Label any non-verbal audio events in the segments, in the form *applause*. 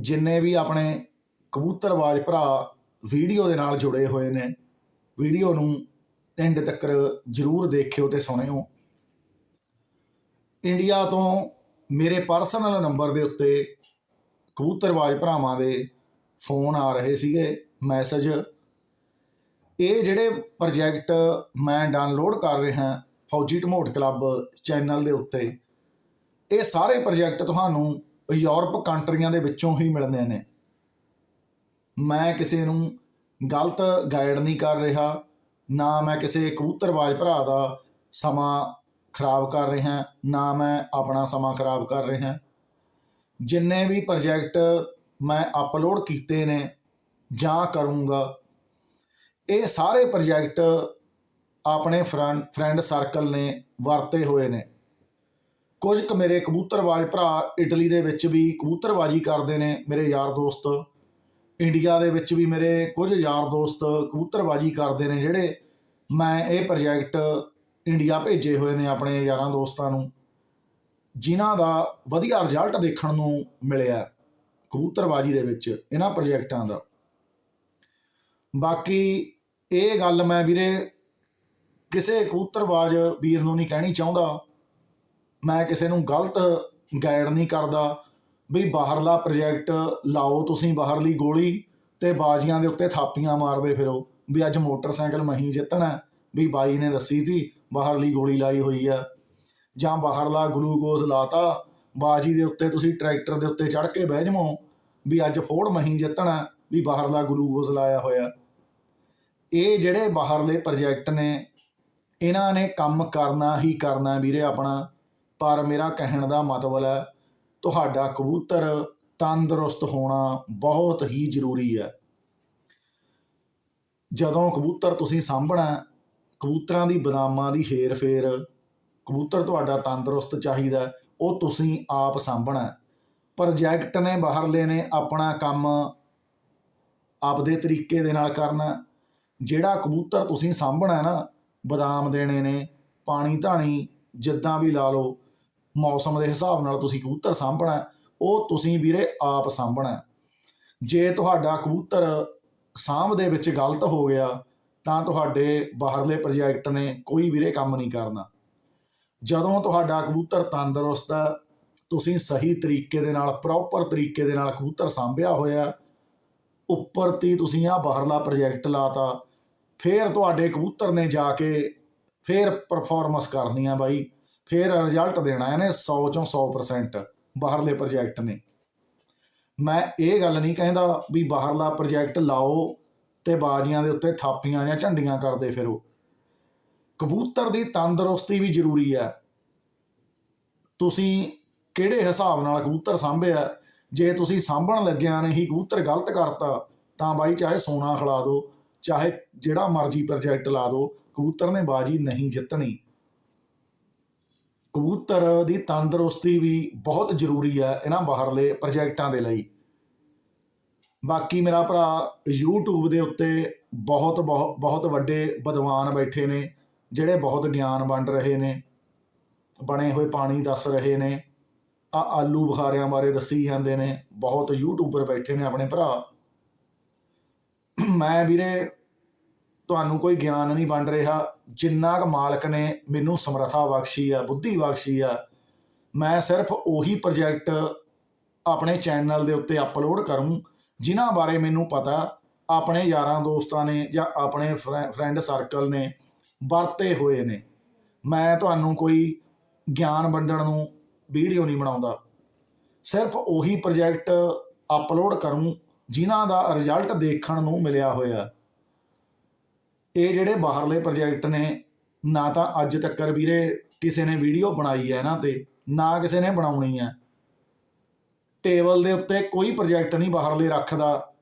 ਜਿੰਨੇ ਵੀ ਆਪਣੇ ਕਬੂਤਰਬਾਜ਼ ਭਰਾ ਵੀਡੀਓ ਦੇ ਨਾਲ ਜੁੜੇ ਹੋਏ ਨੇ, ਵੀਡੀਓ ਨੂੰ ਐਂਡ ਤੱਕ ਜਰੂਰ ਦੇਖਿਓ ਤੇ ਸੁਣਿਓ। ਇੰਡੀਆ ਤੋਂ ਮੇਰੇ ਪਰਸਨਲ ਨੰਬਰ ਦੇ ਉੱਤੇ ਕਬੂਤਰਬਾਜ਼ ਭਰਾਵਾਂ ਦੇ ਫੋਨ ਆ ਰਹੇ ਸੀਗੇ ਮੈਸੇਜ ਇਹ ਜਿਹੜੇ ਪ੍ਰੋਜੈਕਟ ਮੈਂ ਡਾਊਨਲੋਡ ਕਰ ਰਿਹਾ, ਫੌਜੀ ਢਮੋਟ ਕਲੱਬ ਚੈਨਲ ਦੇ ਉੱਤੇ, ਇਹ ਸਾਰੇ ਪ੍ਰੋਜੈਕਟ ਤੁਹਾਨੂੰ ਯੂਰਪ ਕੰਟਰੀਆਂ ਦੇ ਵਿੱਚੋਂ ਹੀ ਮਿਲਦੇ ਨੇ। ਮੈਂ ਕਿਸੇ ਨੂੰ ਗਲਤ ਗਾਈਡ ਨਹੀਂ ਕਰ ਰਿਹਾ, ਨਾ ਮੈਂ ਕਿਸੇ ਕਬੂਤਰਬਾਜ਼ ਭਰਾ ਦਾ ਸਮਾਂ ਖਰਾਬ ਕਰ ਰਿਹਾ, ਨਾ ਮੈਂ ਆਪਣਾ ਸਮਾਂ ਖਰਾਬ ਕਰ ਰਿਹਾ। ਜਿੰਨੇ ਵੀ ਪ੍ਰੋਜੈਕਟ ਮੈਂ ਅਪਲੋਡ ਕੀਤੇ ਨੇ ਜਾਂ ਕਰੂੰਗਾ, ਇਹ ਸਾਰੇ ਪ੍ਰੋਜੈਕਟ ਆਪਣੇ ਫਰੈਂਡ ਫਰੈਂਡ ਸਰਕਲ ਨੇ ਵਰਤੇ ਹੋਏ ਨੇ। ਕੁਝ ਕੁ ਮੇਰੇ ਕਬੂਤਰਬਾਜ਼ ਭਰਾ ਇਟਲੀ ਦੇ ਵਿੱਚ ਵੀ ਕਬੂਤਰਬਾਜ਼ੀ ਕਰਦੇ ਨੇ ਮੇਰੇ ਯਾਰ ਦੋਸਤ। ਇੰਡੀਆ ਦੇ ਵਿੱਚ ਵੀ ਮੇਰੇ ਕੁਝ ਯਾਰ ਦੋਸਤ ਕਬੂਤਰਬਾਜ਼ੀ ਕਰਦੇ ਨੇ ਜਿਹੜੇ ਮੈਂ ਇਹ ਪ੍ਰੋਜੈਕਟ ਇੰਡੀਆ ਭੇਜੇ ਹੋਏ ਨੇ ਆਪਣੇ ਯਾਰਾਂ ਦੋਸਤਾਂ ਨੂੰ। ਜਿਨ੍ਹਾਂ ਦਾ ਵਧੀਆ ਰਿਜ਼ਲਟ ਦੇਖਣ ਨੂੰ ਮਿਲਿਆ ਕਬੂਤਰਬਾਜ਼ੀ ਦੇ ਵਿੱਚ ਇਹਨਾਂ ਪ੍ਰੋਜੈਕਟਾਂ ਦਾ। ਬਾਕੀ ਇਹ ਗੱਲ ਮੈਂ ਵੀਰੇ ਕਿਸੇ ਕਬੂਤਰਬਾਜ਼ ਵੀਰ ਨੂੰ ਨਹੀਂ ਕਹਿਣੀ ਚਾਹੁੰਦਾ। ਮੈਂ ਕਿਸੇ ਨੂੰ ਗਲਤ ਗਾਈਡ ਨਹੀਂ ਕਰਦਾ ਵੀ ਬਾਹਰਲਾ ਪ੍ਰੋਜੈਕਟ ਲਾਓ, ਤੁਸੀਂ ਬਾਹਰਲੀ ਗੋਲੀ ਤੇ ਬਾਜ਼ੀਆਂ ਦੇ ਉੱਤੇ ਥਾਪੀਆਂ ਮਾਰਦੇ ਫਿਰੋ। ਵੀ ਅੱਜ ਮੋਟਰਸਾਈਕਲ ਮਹੀਂ ਜਿੱਤਣਾ ਵੀ ਬਾਈ ਨੇ ਦੱਸੀ ਤੀ, ਬਾਹਰਲੀ ਗੋਲੀ ਲਾਈ ਹੋਈ ਆ ਜਾਂ ਬਾਹਰਲਾ ਗਲੂਕੋਜ਼ ਲਾਤਾ, ਬਾਜੀ ਦੇ ਉੱਤੇ ਤੁਸੀਂ ਟਰੈਕਟਰ ਦੇ ਉੱਤੇ ਚੜ ਕੇ ਬਹਿ ਜਾਵੋ ਵੀ ਅੱਜ ਫੋੜ ਮਹੀਂ ਜਿੱਤਣਾ ਵੀ ਬਾਹਰਲਾ ਗਲੂਕੋਜ਼ ਲਾਇਆ ਹੋਇਆ। ਇਹ ਜਿਹੜੇ ਬਾਹਰਲੇ ਪ੍ਰੋਜੈਕਟ ਨੇ, ਇਹਨਾਂ ਨੇ ਕੰਮ ਕਰਨਾ ਹੀ ਕਰਨਾ ਵੀਰੇ ਆਪਣਾ। ਪਰ ਮੇਰਾ ਕਹਿਣ ਦਾ ਮਤਲਬ ਹੈ, ਤੁਹਾਡਾ ਕਬੂਤਰ ਤੰਦਰੁਸਤ ਹੋਣਾ ਬਹੁਤ ਹੀ ਜ਼ਰੂਰੀ ਹੈ। ਜਦੋਂ ਕਬੂਤਰ ਤੁਸੀਂ ਸਾਂਭਣਾ ਕਬੂਤਰਾਂ ਦੀ ਬਦਾਮਾਂ ਦੀ ਹੇਰ ਫੇਰ ਕਬੂਤਰ ਤੁਹਾਡਾ ਤੰਦਰੁਸਤ ਚਾਹੀਦਾ ਉਹ ਤੁਸੀਂ ਆਪ ਸਾਂਭਣਾ ਪ੍ਰੋਜੈਕਟ ਨੇ ਬਾਹਰਲੇ ਨੇ ਆਪਣਾ ਕੰਮ ਆਪਦੇ ਤਰੀਕੇ ਦੇ ਨਾਲ ਕਰਨਾ ਜਿਹੜਾ ਕਬੂਤਰ ਤੁਸੀਂ ਸਾਂਭਣਾ ਨਾ, ਬਦਾਮ ਦੇਣੇ ਨੇ ਪਾਣੀ ਧਾਣੀ ਜਿੱਦਾਂ ਵੀ ਲਾ ਲਓ ਮੌਸਮ ਦੇ ਹਿਸਾਬ ਨਾਲ ਤੁਸੀਂ ਕਬੂਤਰ ਸਾਂਭਣਾ ਉਹ ਤੁਸੀਂ ਵੀਰੇ ਆਪ ਸਾਂਭਣਾ ਜੇ ਤੁਹਾਡਾ ਕਬੂਤਰ ਸਾਂਭ ਦੇ ਵਿੱਚ ਗਲਤ ਹੋ ਗਿਆ, ਤਾਂ ਤੁਹਾਡੇ ਬਾਹਰਲੇ ਪ੍ਰੋਜੈਕਟ ਨੇ ਕੋਈ ਵੀਰੇ ਕੰਮ ਨਹੀਂ ਕਰਨਾ। ਜਦੋਂ ਤੁਹਾਡਾ ਕਬੂਤਰ ਤੰਦਰੁਸਤ ਹੈ, ਤੁਸੀਂ ਸਹੀ ਤਰੀਕੇ ਦੇ ਨਾਲ ਪ੍ਰੋਪਰ ਤਰੀਕੇ ਦੇ ਨਾਲ ਕਬੂਤਰ ਸਾਂਭਿਆ ਹੋਇਆ ਉੱਪਰ ਤੀ ਤੁਸੀਂ ਆ ਬਾਹਰਲਾ ਪ੍ਰੋਜੈਕਟ ਲਾਤਾ, ਫੇਰ ਤੁਹਾਡੇ ਕਬੂਤਰ ਨੇ ਜਾ ਕੇ ਫੇਰ ਪਰਫਾਰਮੈਂਸ ਕਰਨੀ ਆ ਬਾਈ। ਫਿਰ ਰਿਜ਼ਲਟ ਦੇਣਾ ਇਹਨੇ 100 ਚੋਂ 100% ਬਾਹਰਲੇ ਪ੍ਰੋਜੈਕਟ ਨੇ। ਮੈਂ ਇਹ ਗੱਲ ਨਹੀਂ ਕਹਿੰਦਾ ਵੀ ਬਾਹਰਲਾ ਪ੍ਰੋਜੈਕਟ ਲਾਓ ਤੇ ਬਾਜ਼ੀਆਂ ਦੇ ਉੱਤੇ ਥਾਪੀਆਂ ਜਾਂ ਝੰਡੀਆਂ ਕਰਦੇ ਫਿਰੋ। ਕਬੂਤਰ ਦੀ ਤੰਦਰੁਸਤੀ ਵੀ ਜ਼ਰੂਰੀ ਹੈ। ਤੁਸੀਂ ਕਿਹੜੇ ਹਿਸਾਬ ਨਾਲ ਕਬੂਤਰ ਸਾਂਭਿਆ? ਜੇ ਤੁਸੀਂ ਸਾਂਭਣ ਲੱਗਿਆ ਨਹੀਂ ਕਬੂਤਰ ਗਲਤ ਕਰਤਾ, ਤਾਂ ਬਾਈ ਚਾਹੇ ਸੋਨਾ ਖਿਲਾ ਦਿਓ, ਚਾਹੇ ਜਿਹੜਾ ਮਰਜ਼ੀ ਪ੍ਰੋਜੈਕਟ ਲਾ ਦਿਓ, ਕਬੂਤਰ ਨੇ ਬਾਜੀ ਨਹੀਂ ਜਿੱਤਣੀ। ਕਬੂਤਰ ਦੀ ਤੰਦਰੁਸਤੀ ਵੀ ਬਹੁਤ ਜ਼ਰੂਰੀ ਹੈ ਇਹਨਾਂ ਬਾਹਰਲੇ ਪ੍ਰੋਜੈਕਟਾਂ ਦੇ ਲਈ। ਬਾਕੀ ਮੇਰਾ ਭਰਾ YouTube ਦੇ ਉੱਤੇ ਬਹੁਤ ਬਹੁਤ ਬਹੁਤ ਵੱਡੇ ਵਿਦਵਾਨ ਬੈਠੇ ਨੇ, ਜਿਹੜੇ ਬਹੁਤ ਗਿਆਨ ਵੰਡ ਰਹੇ ਨੇ, ਬਣੇ ਹੋਏ ਪਾਣੀ ਦੱਸ ਰਹੇ ਨੇ, ਆ ਆਲੂ ਬੁਖਾਰਿਆਂ ਬਾਰੇ ਦੱਸੀ ਜਾਂਦੇ ਨੇ, ਬਹੁਤ ਯੂਟਿਊਬਰ ਬੈਠੇ ਨੇ ਆਪਣੇ ਭਰਾ। ਮੈਂ ਵੀਰੇ ਤੁਹਾਨੂੰ ਕੋਈ ਗਿਆਨ ਨਹੀਂ ਵੰਡ ਰਿਹਾ। ਜਿੰਨਾ ਕੁ ਮਾਲਕ ਨੇ ਮੈਨੂੰ ਸਮਰੱਥਾ ਬਖਸ਼ੀ ਆ, ਬੁੱਧੀ ਬਖਸ਼ੀ ਆ, ਮੈਂ ਸਿਰਫ ਉਹੀ ਪ੍ਰੋਜੈਕਟ ਆਪਣੇ ਚੈਨਲ ਦੇ ਉੱਤੇ ਅਪਲੋਡ ਕਰੂੰ, ਜਿਨ੍ਹਾਂ ਬਾਰੇ ਮੈਨੂੰ ਪਤਾ, ਆਪਣੇ ਯਾਰਾਂ ਦੋਸਤਾਂ ਨੇ ਜਾਂ ਆਪਣੇ ਫਰੈਂਡ ਸਰਕਲ ਨੇ ਵਰਤੇ ਹੋਏ ਨੇ। ਮੈਂ ਤੁਹਾਨੂੰ ਕੋਈ ਗਿਆਨ ਵੰਡਣ ਨੂੰ ਵੀਡੀਓ ਨਹੀਂ ਬਣਾਉਂਦਾ। ਸਿਰਫ ਉਹੀ ਪ੍ਰੋਜੈਕਟ ਅਪਲੋਡ ਕਰੂੰ, ਜਿਨ੍ਹਾਂ ਦਾ ਰਿਜ਼ਲਟ ਦੇਖਣ ਨੂੰ ਮਿਲਿਆ ਹੋਇਆ। ਇਹ ਜਿਹੜੇ ਬਾਹਰਲੇ ਪ੍ਰੋਜੈਕਟ ਨੇ, ਨਾ ਤਾਂ ਅੱਜ ਤੱਕ ਵੀਰੇ ਕਿਸੇ ਨੇ ਵੀਡੀਓ ਬਣਾਈ ਹੈ ਇਹਨਾਂ ਤੇ, ਨਾ ਕਿਸੇ ਨੇ ਬਣਾਉਣੀ ਹੈ। ਟੇਬਲ ਦੇ ਉੱਤੇ ਕੋਈ ਪ੍ਰੋਜੈਕਟ ਨਹੀਂ ਬਾਹਰਲੇ ਰੱਖਦਾ।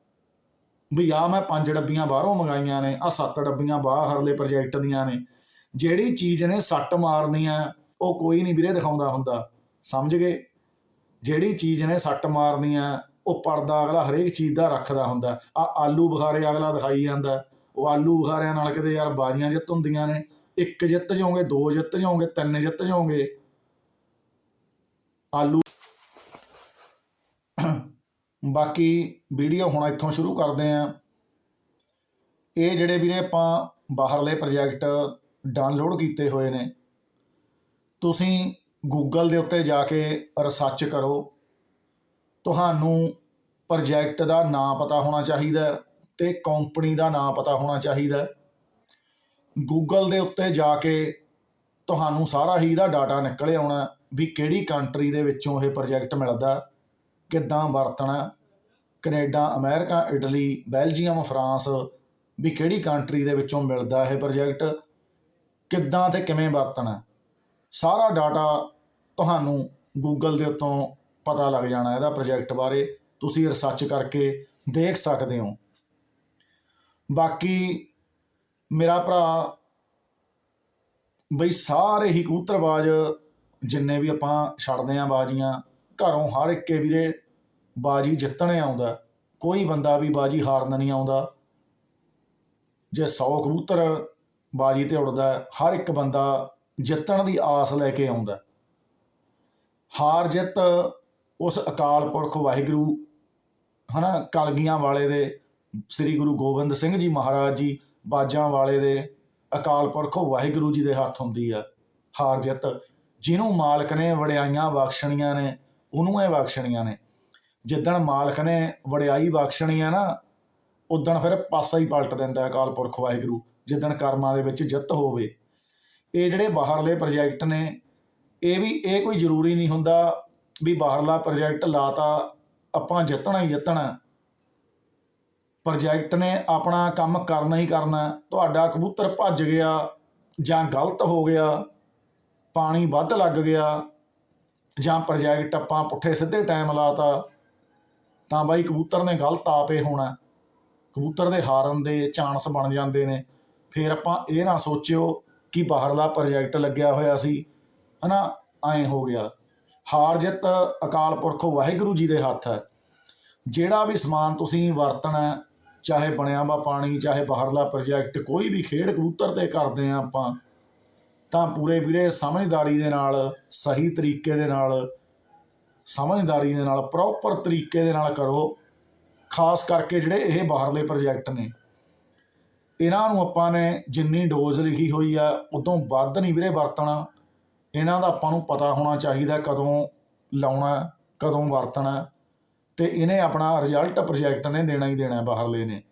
ਵੀ ਆ ਮੈਂ ਪੰਜ ਡੱਬੀਆਂ ਬਾਹਰੋਂ ਮੰਗਾਈਆਂ ਨੇ ਆ ਸੱਤ ਡੱਬੀਆਂ ਬਾਹਰਲੇ ਪ੍ਰੋਜੈਕਟ ਦੀਆਂ ਨੇ। ਜਿਹੜੀ ਚੀਜ਼ ਨੇ ਸੱਟ ਮਾਰਨੀ ਆ ਉਹ ਕੋਈ ਨਹੀਂ ਵੀਰੇ ਦਿਖਾਉਂਦਾ ਹੁੰਦਾ। ਸਮਝ ਗਏ? ਜਿਹੜੀ ਚੀਜ਼ ਨੇ ਸੱਟ ਮਾਰਨੀ ਆ ਉਹ ਪਰਦਾ ਅਗਲਾ ਹਰੇਕ ਚੀਜ਼ ਦਾ ਰੱਖਦਾ ਹੁੰਦਾ। ਆ ਆਲੂ ਬੁਖਾਰੇ ਅਗਲਾ ਦਿਖਾਈ ਜਾਂਦਾ। ਉਹ ਆਲੂ ਬੁਖਾਰਿਆਂ ਨਾਲ ਕਿਤੇ ਯਾਰ ਬਾਜ਼ੀਆਂ ਜਿੱਤ ਹੁੰਦੀਆਂ ਨੇ। ਇੱਕ ਜਿੱਤ ਜਾਓਗੇ ਦੋ ਜਿੱਤ ਜਾਓਗੇ ਤਿੰਨ ਜਿੱਤ ਜਾਓਗੇ ਆਲੂ *coughs* ਬਾਕੀ ਵੀਡੀਓ ਹੁਣ ਇੱਥੋਂ ਸ਼ੁਰੂ ਕਰਦੇ ਆਂ। ਇਹ ਜਿਹੜੇ ਵੀਰੇ ਆਪਾਂ ਬਾਹਰਲੇ ਪ੍ਰੋਜੈਕਟ ਡਾਊਨਲੋਡ ਕੀਤੇ ਹੋਏ ਨੇ, ਤੁਸੀਂ ਗੂਗਲ ਦੇ ਉੱਤੇ ਜਾ ਕੇ ਰਿਸਰਚ ਕਰੋ। ਤੁਹਾਨੂੰ ਪ੍ਰੋਜੈਕਟ ਦਾ ਨਾਮ ਪਤਾ ਹੋਣਾ ਚਾਹੀਦਾ। ਤੇ ਕੰਪਨੀ ਦਾ ਨਾਮ ਪਤਾ ਹੋਣਾ ਚਾਹੀਦਾ ਗੂਗਲ ਦੇ ਉੱਤੇ ਜਾ ਕੇ ਤੁਹਾਨੂੰ ਸਾਰਾ ਹੀ ਇਹਦਾ ਡਾਟਾ ਨਿਕਲ ਆਉਣਾ ਵੀ ਕਿਹੜੀ ਕੰਟਰੀ ਦੇ ਵਿੱਚੋਂ ਇਹ ਪ੍ਰੋਜੈਕਟ ਮਿਲਦਾ ਕਿੱਦਾਂ ਵਰਤਣਾ Canada, America, Italy, Belgium, France, ਵੀ ਕਿਹੜੀ ਕੰਟਰੀ ਦੇ ਵਿੱਚੋਂ ਮਿਲਦਾ ਇਹ ਪ੍ਰੋਜੈਕਟ ਕਿੱਦਾਂ ਤੇ ਕਿਵੇਂ ਵਰਤਣਾ ਸਾਰਾ ਡਾਟਾ ਤੁਹਾਨੂੰ ਗੂਗਲ ਦੇ ਉੱਤੋਂ ਪਤਾ ਲੱਗ ਜਾਣਾ ਇਹਦਾ ਪ੍ਰੋਜੈਕਟ ਬਾਰੇ। ਤੁਸੀਂ ਰਿਸਰਚ ਕਰਕੇ ਦੇਖ ਸਕਦੇ ਹੋ। ਬਾਕੀ ਮੇਰਾ ਭਰਾ ਬਈ ਸਾਰੇ ਹੀ ਕਬੂਤਰਬਾਜ਼ ਜਿੰਨੇ ਵੀ ਆਪਾਂ ਛੱਡਦੇ ਆਂ ਬਾਜ਼ੀਆਂ, ਘਰੋਂ ਹਰ ਇੱਕੇ ਵੀਰੇ ਬਾਜੀ ਜਿੱਤਣੇ ਆਉਂਦਾ ਕੋਈ ਬੰਦਾ ਵੀ ਬਾਜੀ ਹਾਰਨ ਨਹੀਂ ਆਉਂਦਾ। ਜੇ 100 ਕਬੂਤਰ ਬਾਜੀ ਤੇ ਉੜਦਾ ਹਰ ਇੱਕ ਬੰਦਾ ਜਿੱਤਣ ਦੀ ਆਸ ਲੈ ਕੇ ਆਉਂਦਾ ਹਾਰ ਜਿੱਤ ਉਸ ਅਕਾਲ ਪੁਰਖ ਵਾਹਿਗੁਰੂ, ਹਨਾ, ਕਲਗੀਆਂ ਵਾਲੇ ਦੇ ਸ੍ਰੀ ਗੁਰੂ ਗੋਬਿੰਦ ਸਿੰਘ ਜੀ ਮਹਾਰਾਜ ਜੀ ਬਾਜਾਂ ਵਾਲੇ ਦੇ ਅਕਾਲ ਪੁਰਖ ਵਾਹਿਗੁਰੂ ਜੀ ਦੇ ਹੱਥ ਹੁੰਦੀ ਆ ਹਾਰ ਜਿੱਤ। ਜਿਹਨੂੰ ਮਾਲਕ ਨੇ ਵਡਿਆਈਆਂ ਬਖਸ਼ਣੀਆਂ ਨੇ, ਉਹਨੂੰ ਇਹ ਬਖਸ਼ਣੀਆਂ ਨੇ। ਜਿੱਦਣ ਮਾਲਕ ਨੇ ਵਡਿਆਈ ਬਖਸ਼ਣੀ ਆ ਨਾ, ਉਦਣ ਫਿਰ ਪਾਸਾ ਹੀ ਪਲਟ ਦਿੰਦਾ ਅਕਾਲ ਪੁਰਖ ਵਾਹਿਗੁਰੂ, ਜਿੱਦਣ ਕਰਮਾਂ ਦੇ ਵਿੱਚ ਜਿੱਤ ਹੋਵੇ। ਇਹ ਜਿਹੜੇ ਬਾਹਰਲੇ ਪ੍ਰੋਜੈਕਟ ਨੇ, ਇਹ ਵੀ ਇਹ ਕੋਈ ਜ਼ਰੂਰੀ ਨਹੀਂ ਹੁੰਦਾ ਵੀ ਬਾਹਰਲਾ ਪ੍ਰੋਜੈਕਟ ਲਾਤਾ ਆਪਾਂ ਜਿੱਤਣਾ ਹੀ ਜਿੱਤਣਾ। ਪ੍ਰੋਜੈਕਟ ਨੇ ਆਪਣਾ ਕੰਮ ਕਰਨਾ ਹੀ ਕਰਨਾ, ਤੁਹਾਡਾ ਕਬੂਤਰ ਭੱਜ ਗਿਆ ਜਾਂ ਗਲਤ ਹੋ ਗਿਆ, ਪਾਣੀ ਵੱਧ ਲੱਗ ਗਿਆ ਜਾਂ ਪ੍ਰੋਜੈਕਟ ਆਪਾਂ ਪੁੱਠੇ ਸਿੱਧੇ ਟਾਈਮ ਲਾਤਾ, ਤਾਂ ਬਾਈ ਕਬੂਤਰ ਨੇ ਗਲਤ ਆਪੇ ਹੋਣਾ। ਕਬੂਤਰ ਦੇ ਹਾਰਨ ਦੇ ਚਾਂਸ ਬਣ ਜਾਂਦੇ ਨੇ। ਫਿਰ ਆਪਾਂ ਇਹ ਨਾ ਸੋਚਿਓ ਕਿ ਬਾਹਰਲਾ ਪ੍ਰੋਜੈਕਟ ਲੱਗਿਆ ਹੋਇਆ ਸੀ, ਹਨਾ, ਐਂ ਹੋ ਗਿਆ। ਹਾਰ ਜਿੱਤ ਅਕਾਲ ਪੁਰਖ ਵਾਹਿਗੁਰੂ ਜੀ ਦੇ ਹੱਥ ਹੈ। ਜਿਹੜਾ ਵੀ ਸਮਾਨ ਤੁਸੀਂ ਵਰਤਣਾ ਚਾਹੇ ਬਣਿਆ ਵਾ ਪਾਣੀ, ਚਾਹੇ ਬਾਹਰਲਾ ਪ੍ਰੋਜੈਕਟ ਕੋਈ ਵੀ ਖੇਡ ਕਬੂਤਰ ਤੇ ਕਰਦੇ ਆ ਆਪਾਂ, ਤਾਂ ਪੂਰੇ ਵੀਰੇ ਸਮਝਦਾਰੀ ਦੇ ਨਾਲ, ਸਹੀ ਤਰੀਕੇ ਦੇ ਨਾਲ, ਸਮਝਦਾਰੀ ਦੇ ਨਾਲ ਪ੍ਰੋਪਰ ਤਰੀਕੇ ਦੇ ਨਾਲ ਕਰੋ। ਖਾਸ ਕਰਕੇ ਜਿਹੜੇ ਇਹ ਬਾਹਰਲੇ ਪ੍ਰੋਜੈਕਟ ਨੇ। ਇਹਨਾਂ ਨੂੰ ਆਪਾਂ ਨੇ ਜਿੰਨੀ ਡੋਜ਼ ਲਿਖੀ ਹੋਈ ਆ, ਉਦੋਂ ਵੱਧ ਨਹੀਂ ਵੀਰੇ ਵਰਤਣਾ। ਇਹਨਾਂ ਦਾ ਆਪਾਂ ਨੂੰ ਪਤਾ ਹੋਣਾ ਚਾਹੀਦਾ ਕਦੋਂ ਲਾਉਣਾ, ਕਦੋਂ ਵਰਤਣਾ। ਤੇ ਇਹਨੇ ਆਪਣਾ ਰਿਜ਼ਲਟ ਪ੍ਰੋਜੈਕਟ ਨੇ ਦੇਣਾ ਹੀ ਦੇਣਾ ਬਾਹਰਲੇ ਨੇ।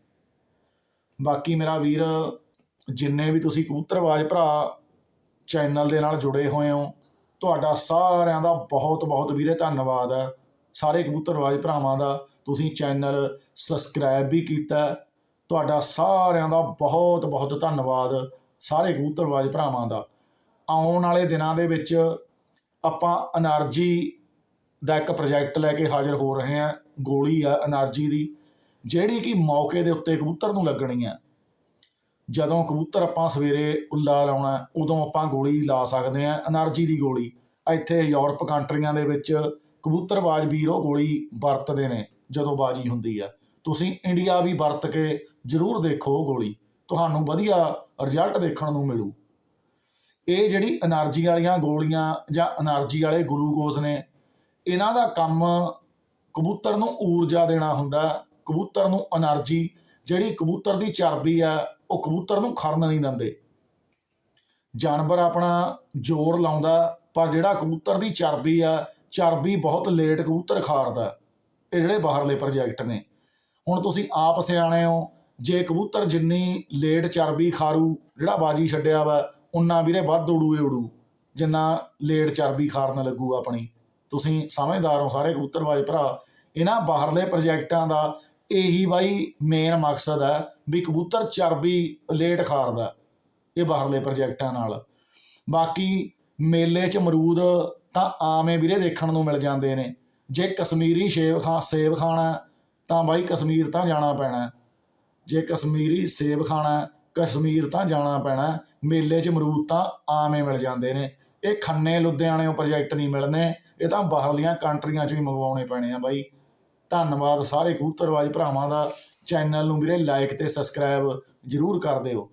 ਬਾਕੀ ਮੇਰਾ ਵੀਰ, ਜਿੰਨੇ ਵੀ ਤੁਸੀਂ ਕਬੂਤਰਵਾਜ ਭਰਾ ਚੈਨਲ ਦੇ ਨਾਲ ਜੁੜੇ ਹੋਏ ਹੋ, ਤੁਹਾਡਾ ਸਾਰਿਆਂ ਦਾ ਬਹੁਤ ਬਹੁਤ ਵੀਰੇ ਧੰਨਵਾਦ ਹੈ। ਸਾਰੇ ਕਬੂਤਰਵਾਜ ਭਰਾਵਾਂ ਦਾ ਤੁਸੀਂ ਚੈਨਲ ਸਬਸਕ੍ਰਾਈਬ ਵੀ ਕੀਤਾ ਤੁਹਾਡਾ ਸਾਰਿਆਂ ਦਾ ਬਹੁਤ ਬਹੁਤ ਧੰਨਵਾਦ ਸਾਰੇ ਕਬੂਤਰਵਾਜ ਭਰਾਵਾਂ ਦਾ। ਆਉਣ ਵਾਲੇ ਦਿਨਾਂ ਦੇ ਵਿੱਚ ਆਪਾਂ એનર્ਜੀ ਦਾ ਇੱਕ ਪ੍ਰੋਜੈਕਟ ਲੈ ਕੇ ਹਾਜ਼ਰ ਹੋ ਰਹੇ ਹਾਂ ਗੋਲੀ ਆ એનર્ਜੀ ਦੀ, ਜਿਹੜੀ ਕਿ ਮੌਕੇ ਦੇ ਉੱਤੇ ਕਬੂਤਰ ਨੂੰ ਲੱਗਣੀ ਆ। ਜਦੋਂ ਕਬੂਤਰ ਆਪਾਂ ਸਵੇਰੇ ਉੱਲਾ ਲਾਉਣਾ, ਉਦੋਂ ਆਪਾਂ ਗੋਲੀ ਲਾ ਸਕਦੇ ਆ એનર્ਜੀ ਦੀ ਗੋਲੀ। ਇੱਥੇ ਯੂਰਪ ਕੰਟਰੀਆਂ ਦੇ ਵਿੱਚ ਕਬੂਤਰਬਾਜ਼ ਵੀਰ ਉਹ ਗੋਲੀ ਵਰਤਦੇ ਨੇ, ਜਦੋਂ ਬਾਜੀ ਹੁੰਦੀ ਆ। ਤੁਸੀਂ ਇੰਡੀਆ ਵੀ ਵਰਤ ਕੇ ਜ਼ਰੂਰ ਦੇਖੋ ਗੋਲੀ। ਤੁਹਾਨੂੰ ਵਧੀਆ ਰਿਜ਼ਲਟ ਦੇਖਣ ਨੂੰ ਮਿਲੂ। ਇਹ ਜਿਹੜੀ એનર્ਜੀ ਵਾਲੀਆਂ ਗੋਲੀਆਂ ਜਾਂ એનર્ਜੀ ਵਾਲੇ ਗਲੂਕੋਜ਼ ਨੇ ਇਹਨਾਂ ਦਾ ਕੰਮ ਕਬੂਤਰ ਨੂੰ ਊਰਜਾ ਦੇਣਾ ਹੁੰਦਾ, ਕਬੂਤਰ ਨੂੰ એનર્ਜੀ ਜਿਹੜੀ ਕਬੂਤਰ ਦੀ ਚਰਬੀ ਆ, ਉਹ ਕਬੂਤਰ ਨੂੰ ਖੜਨ ਨਹੀਂ ਦਿੰਦੇ। ਜਾਨਵਰ ਆਪਣਾ ਜ਼ੋਰ ਲਾਉਂਦਾ, ਪਰ ਜਿਹੜਾ ਕਬੂਤਰ ਦੀ ਚਰਬੀ ਆ, ਚਰਬੀ ਬਹੁਤ ਲੇਟ ਕਬੂਤਰ ਖਾਰਦਾ ਇਹ ਜਿਹੜੇ ਬਾਹਰਲੇ ਪ੍ਰੋਜੈਕਟ ਨੇ। ਹੁਣ ਤੁਸੀਂ ਆਪ ਸਿਆਣੇ ਹੋ, ਜੇ ਕਬੂਤਰ ਜਿੰਨੀ ਲੇਟ ਚਰਬੀ ਖਾਰੂ ਜਿਹੜਾ ਬਾਜੀ ਛੱਡਿਆ ਵਾ, ਉਨਾ ਵੀਰੇ ਵੱਧ ਉੜੂ ਉੜੂ, ਜਿੰਨਾ ਲੇਟ ਚਰਬੀ ਖਾਰਨ ਲੱਗੂ ਆਪਣੀ। ਤੁਸੀਂ ਸਮਝਦਾਰ ਹੋ ਸਾਰੇ ਕਬੂਤਰਬਾਜ਼ ਭਰਾ, ਇਹਨਾਂ ਬਾਹਰਲੇ ਪ੍ਰੋਜੈਕਟਾਂ ਦਾ ਇਹੀ ਬਾਈ ਮੇਨ ਮਕਸਦ ਹੈ ਵੀ ਕਬੂਤਰ ਚਰਬੀ ਲੇਟ ਖਾਰਦਾ ਇਹ ਬਾਹਰਲੇ ਪ੍ਰੋਜੈਕਟਾਂ ਨਾਲ। ਬਾਕੀ ਮੇਲੇ 'ਚ ਅਮਰੂਦ ਤਾਂ ਆਵੇਂ ਵੀਰੇ ਦੇਖਣ ਨੂੰ ਮਿਲ ਜਾਂਦੇ ਨੇ। ਜੇ ਕਸ਼ਮੀਰੀ ਸੇਬ ਖਾ, ਸੇਬ ਖਾਣਾ ਤਾਂ ਬਾਈ ਕਸ਼ਮੀਰ ਤਾਂ ਜਾਣਾ ਪੈਣਾ ਜੇ ਕਸ਼ਮੀਰੀ ਸੇਬ ਖਾਣਾ ਕਸ਼ਮੀਰ ਤਾਂ ਜਾਣਾ ਪੈਣਾ ਮੇਲੇ 'ਚ ਅਮਰੂਦ ਤਾਂ ਆਵੇਂ ਮਿਲ ਜਾਂਦੇ ਨੇ। ਇਹ ਖੰਨੇ ਲੁਧਿਆਣਿਓਂ ਪ੍ਰੋਜੈਕਟ ਨਹੀਂ ਮਿਲਣੇ। ਇਹ ਤਾਂ ਬਾਹਰਲੀਆਂ ਕੰਟਰੀਆਂ 'ਚੋਂ ਹੀ ਮੰਗਵਾਉਣੇ ਪੈਣੇ ਆ ਬਾਈ। ਧੰਨਵਾਦ ਸਾਰੇ ਕਬੂਤਰਬਾਜ਼ ਭਰਾਵਾਂ ਦਾ। ਚੈਨਲ ਨੂੰ ਵੀਰੇ ਲਾਈਕ ਤੇ ਸਬਸਕ੍ਰਾਈਬ ਜਰੂਰ ਕਰ ਦਿਓ।